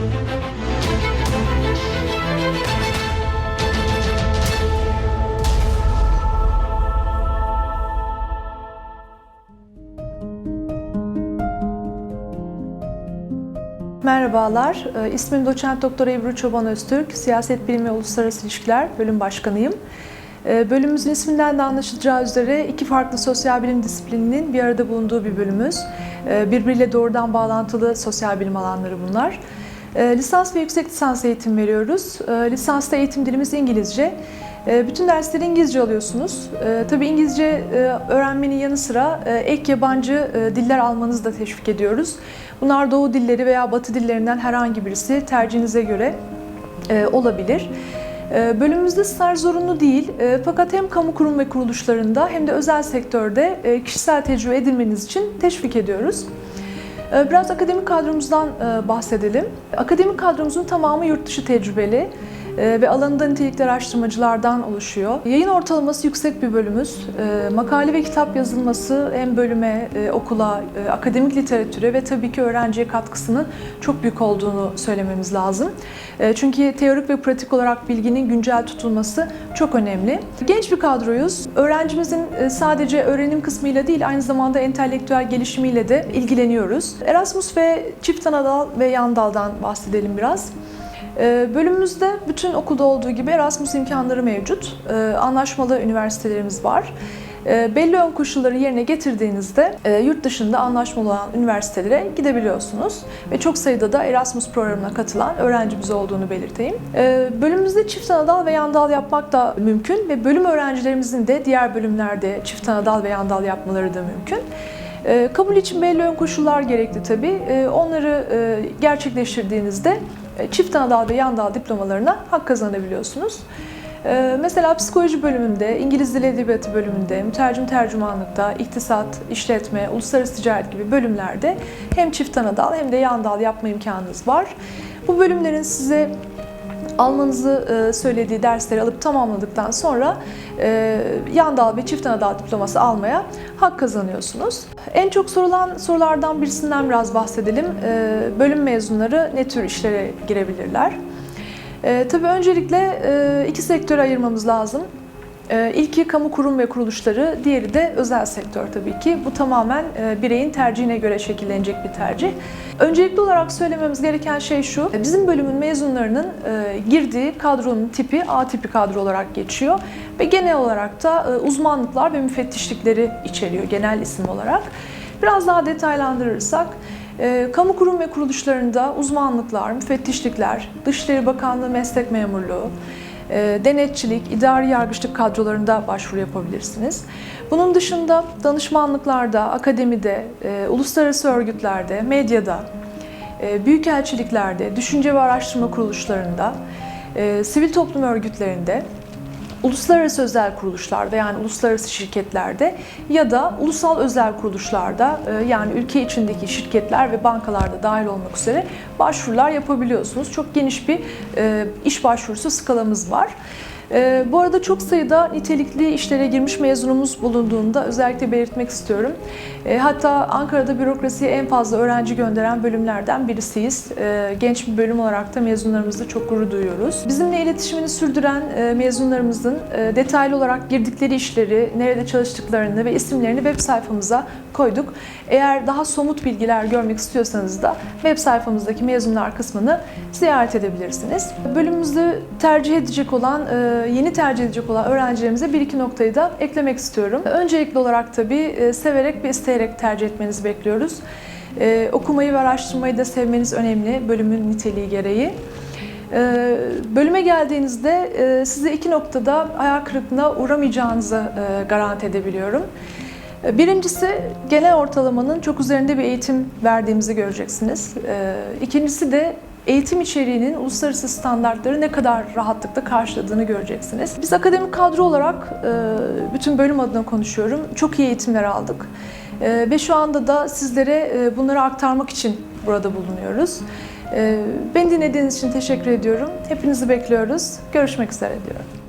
Merhabalar, e, ismim doçent doktor Ebru Çoban Öztürk, Siyaset Bilimi ve Uluslararası İlişkiler bölüm başkanıyım. E, Bölümümüzün isminden de anlaşılacağı üzere iki farklı sosyal bilim disiplininin bir arada bulunduğu bir bölümümüz. E, Birbiriyle doğrudan bağlantılı sosyal bilim alanları bunlar. E, Lisans ve yüksek lisans eğitim veriyoruz. E, Lisansta eğitim dilimiz İngilizce. E, Bütün dersleri İngilizce alıyorsunuz. Tabii İngilizce e, öğrenmenin yanı sıra e, ek yabancı e, diller almanızı da teşvik ediyoruz. Bunlar Doğu dilleri veya Batı dillerinden herhangi birisi tercihinize göre olabilir. Bölümümüzde staj zorunlu değil fakat hem kamu kurum ve kuruluşlarında hem de özel sektörde kişisel tecrübe edinmeniz için teşvik ediyoruz. E, Biraz akademik kadromuzdan e, bahsedelim. Akademik kadromuzun tamamı yurt dışı tecrübeli ve alanında nitelikli araştırmacılardan oluşuyor. Yayın ortalaması yüksek bir bölümümüz. E, Makale ve kitap yazılması hem bölüme, e, okula, e, akademik literatüre ve tabii ki öğrenciye katkısının çok büyük olduğunu söylememiz lazım. E, Çünkü teorik ve pratik olarak bilginin güncel tutulması çok önemli. Genç bir kadroyuz. Öğrencimizin e, sadece öğrenim kısmıyla değil aynı zamanda entelektüel gelişimiyle de ilgileniyoruz. Erasmus ve çift ana dal ve yan daldan bahsedelim biraz. Ee, Bölümümüzde bütün okulda olduğu gibi Erasmus imkanları mevcut. Ee, Anlaşmalı üniversitelerimiz var. Ee, Belli ön koşulları yerine getirdiğinizde e, yurt dışında anlaşmalı olan üniversitelere gidebiliyorsunuz. Ve çok sayıda da Erasmus programına katılan öğrencimiz olduğunu belirteyim. Bölümümüzde çift anadal ve yandal yapmak da mümkün ve bölüm öğrencilerimizin de diğer bölümlerde çift anadal ve yandal yapmaları da mümkün. Kabul için belli ön koşullar gerekli tabii. Onları e, gerçekleştirdiğinizde çift ana dal ve yan dal diplomalarına hak kazanabiliyorsunuz. Ee, Mesela psikoloji bölümünde, İngiliz Dili Edebiyatı bölümünde, mütercim tercümanlıkta, iktisat, işletme, uluslararası ticaret gibi bölümlerde hem çift ana dal hem de yan dal yapma imkanınız var. Bu bölümlerin size almanızı e, söylediği dersleri alıp tamamladıktan sonra e, yan dal ve çift ana dal diploması almaya hak kazanıyorsunuz. En çok sorulan sorulardan birisinden biraz bahsedelim. E, Bölüm mezunları ne tür işlere girebilirler? Tabii öncelikle iki sektöre ayırmamız lazım. E, İlki kamu kurum ve kuruluşları, diğeri de özel sektör tabii ki. Bu tamamen e, bireyin tercihine göre şekillenecek bir tercih. Öncelikli olarak söylememiz gereken şey şu, bizim bölümün mezunlarının e, girdiği kadronun tipi A tipi kadro olarak geçiyor ve genel olarak da e, uzmanlıklar ve müfettişlikleri içeriyor genel isim olarak. Biraz daha detaylandırırsak, e, kamu kurum ve kuruluşlarında uzmanlıklar, müfettişlikler, Dışişleri Bakanlığı meslek memurluğu, e, denetçilik, idari yargıçlık kadrolarında başvuru yapabilirsiniz. Bunun dışında danışmanlıklarda, akademide, e, uluslararası örgütlerde, medyada, e, büyükelçiliklerde, düşünce ve araştırma kuruluşlarında, e, sivil toplum örgütlerinde, uluslararası özel kuruluşlarda yani uluslararası şirketlerde ya da ulusal özel kuruluşlarda e, yani ülke içindeki şirketler ve bankalarda dahil olmak üzere başvurular yapabiliyorsunuz. Çok geniş bir e, iş başvurusu skalamız var. E, Bu arada çok sayıda nitelikli işlere girmiş mezunumuz bulunduğunda özellikle belirtmek istiyorum. E, Hatta Ankara'da bürokrasiye en fazla öğrenci gönderen bölümlerden birisiyiz. E, Genç bir bölüm olarak da mezunlarımızla çok gurur duyuyoruz. Bizimle iletişimini sürdüren e, mezunlarımızın e, detaylı olarak girdikleri işleri, nerede çalıştıklarını ve isimlerini web sayfamıza koyduk. Eğer daha somut bilgiler görmek istiyorsanız da web sayfamızdaki mezunlar kısmını ziyaret edebilirsiniz. Bölümümüzde tercih edecek olan, e, yeni tercih edecek olan öğrencilerimize bir iki noktayı da eklemek istiyorum. Öncelikli olarak tabii e, severek ve isteyerek tercih etmenizi bekliyoruz. E, Okumayı ve araştırmayı da sevmeniz önemli bölümün niteliği gereği. E, Bölüme geldiğinizde e, size iki noktada hayal kırıklığına uğramayacağınızı e, garanti edebiliyorum. E, Birincisi genel ortalamanın çok üzerinde bir eğitim verdiğimizi göreceksiniz. E, İkincisi de eğitim içeriğinin uluslararası standartları ne kadar rahatlıkla karşıladığını göreceksiniz. Biz akademik kadro olarak e, bütün bölüm adına konuşuyorum. Çok iyi eğitimler aldık. E, Ve şu anda da sizlere e, bunları aktarmak için burada bulunuyoruz. Beni dinlediğiniz için teşekkür ediyorum. Hepinizi bekliyoruz. Görüşmek üzere diyorum.